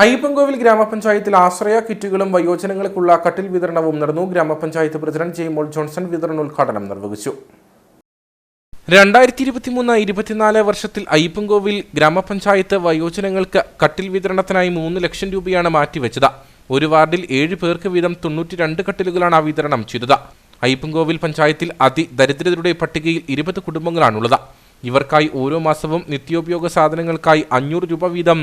അയ്യപ്പൻകോവിൽ ഗ്രാമപഞ്ചായത്തിൽ ആശ്രയ കിറ്റുകളും വയോജനങ്ങൾക്കുള്ള കട്ടിൽ വിതരണവും നടന്നു. ഗ്രാമപഞ്ചായത്ത് പ്രസിഡന്റ് ജെയ്മോൾ ജോൺസൺ വിതരണ ഉദ്ഘാടനം നിർവഹിച്ചു. രണ്ടായിരത്തി ഇരുപത്തിമൂന്ന് ഇരുപത്തിനാല് വർഷത്തിൽ അയ്യപ്പൻകോവിൽ ഗ്രാമപഞ്ചായത്ത് വയോജനങ്ങൾക്ക് കട്ടിൽ വിതരണത്തിനായി മൂന്ന് ലക്ഷം രൂപയാണ് മാറ്റിവെച്ചത്. ഒരു വാർഡിൽ ഏഴ് പേർക്ക് വീതം തൊണ്ണൂറ്റി രണ്ട് കട്ടിലുകളാണ് വിതരണം ചെയ്തത്. അയ്യപ്പൻകോവിൽ പഞ്ചായത്തിൽ അതിദരിദ്രരുടെ പട്ടികയിൽ ഇരുപത് കുടുംബങ്ങളാണുള്ളത്. ഇവർക്കായി ഓരോ മാസവും നിത്യോപയോഗ സാധനങ്ങൾക്കായി അഞ്ഞൂറ് രൂപ വീതം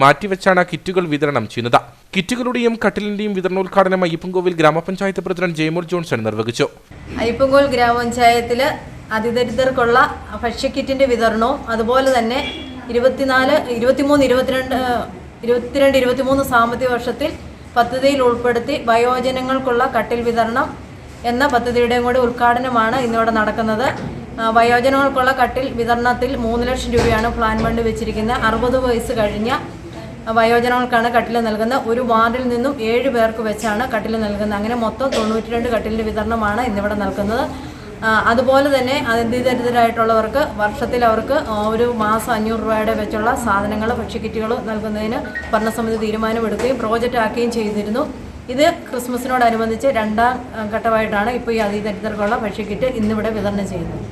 മാറ്റിവെച്ചാണ് കിറ്റുകൾ വിതരണം ചെയ്യുന്നത്. കിറ്റുകളുടെയും കട്ടിലിന്റെയും വിതരണോദ്ഘാടനം അയ്യപ്പൻകോവിൽ ഗ്രാമപഞ്ചായത്ത് പ്രസിഡന്റ് ജെയ്മോൾ ജോൺസൺ നിർവഹിച്ചു. അയ്യപ്പൻകോവിൽ ഗ്രാമപഞ്ചായത്തിൽ അതിദരിദ്രർക്കുള്ള ഭക്ഷ്യക്കിറ്റിന്റെ വിതരണവും അതുപോലെ തന്നെ ഇരുപത്തിനാല് ഇരുപത്തിമൂന്ന് ഇരുപത്തിരണ്ട് ഇരുപത്തിരണ്ട് ഇരുപത്തിമൂന്ന് സാമ്പത്തിക വർഷത്തിൽ പദ്ധതിയിൽ ഉൾപ്പെടുത്തി വയോജനങ്ങൾക്കുള്ള കട്ടിൽ വിതരണം എന്ന പദ്ധതിയുടെയും കൂടി ഉദ്ഘാടനമാണ് ഇന്നിവിടെ നടക്കുന്നത്. വയോജനങ്ങൾക്കുള്ള കട്ടിൽ വിതരണത്തിൽ മൂന്ന് ലക്ഷം രൂപയാണ് പ്ലാൻ ഫണ്ട് വെച്ചിരിക്കുന്നത്. അറുപത് വയസ്സ് കഴിഞ്ഞ വയോജനങ്ങൾക്കാണ് കട്ടിൽ നൽകുന്നത്. ഒരു വാർഡിൽ നിന്നും ഏഴ് പേർക്ക് വെച്ചാണ് കട്ടിൽ നൽകുന്നത്. അങ്ങനെ മൊത്തം തൊണ്ണൂറ്റി രണ്ട് കട്ടിലിന്റെ വിതരണമാണ് ഇന്നിവിടെ നൽകുന്നത്. അതുപോലെ തന്നെ അതിദരിദ്രരായിട്ടുള്ളവർക്ക് വർഷത്തിൽ അവർക്ക് ഒരു മാസം അഞ്ഞൂറ് രൂപയുടെ വെച്ചുള്ള സാധനങ്ങൾ ഭക്ഷ്യക്കിറ്റുകൾ നൽകുന്നതിന് ഭരണസമിതി തീരുമാനമെടുക്കുകയും പ്രോജക്റ്റ് ആക്കുകയും ചെയ്തിരുന്നു. ഇത് ക്രിസ്മസിനോടനുബന്ധിച്ച് രണ്ടാം ഘട്ടമായിട്ടാണ് ഇപ്പോൾ ഈ അതിദരിദ്രർക്കുള്ള ഭക്ഷ്യക്കിറ്റ് ഇന്നിവിടെ വിതരണം ചെയ്യുന്നത്.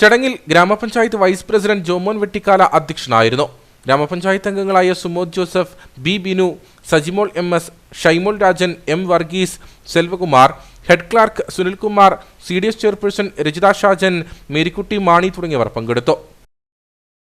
ചടങ്ങിൽ ഗ്രാമപഞ്ചായത്ത് വൈസ് പ്രസിഡന്റ് ജോമോൻ വെട്ടിക്കാല അധ്യക്ഷനായിരുന്നു. ഗ്രാമപഞ്ചായത്ത് അംഗങ്ങളായ Sumod Joseph B Binu Sajimol M S Shymol Rajan M Varghese Selvakumar head clerk Sunilkumar C D S chairperson Rajitha Shajan Marykutty Mani തുടങ്ങിയവർ പങ്കെടുത്തു.